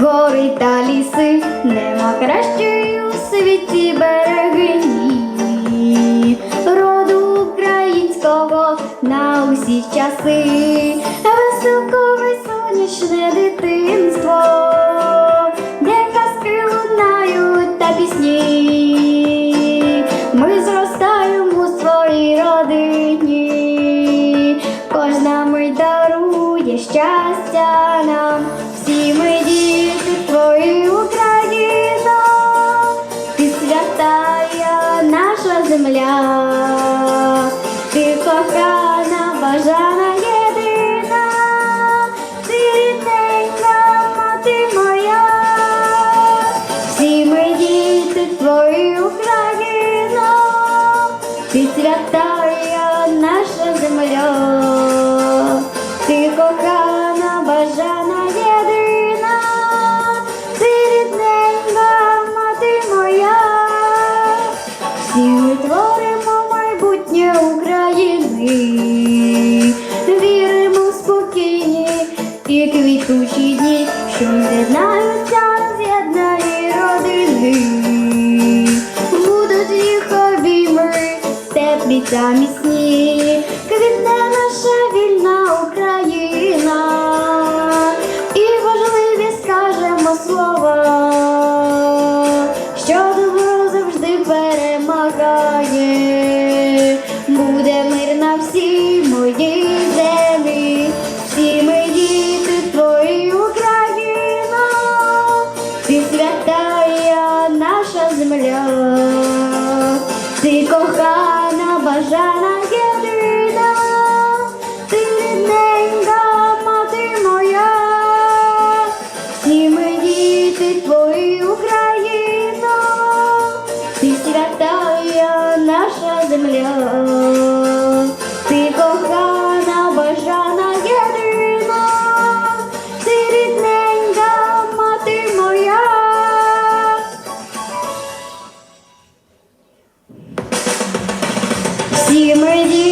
гори та ліси, нема кращої у світі берегині, роду українського на усі часи, високо сонячне дитина. Дарує щастя нам, всі ми діти твої Україна, ти святая наша земля, ти кохана, бажана єдина, ти рідненька мати моя, всі ми діти твої Україна, ти святая творимо майбутнє України, віримо в спокійні і квітучі дні, що з'єднаються з'єднані родини. Будуть їх обійми, теплі та міцні, квітне наша вільна Україна, і важливі скажемо слова, земля, ти кохана, бажана Zimmer,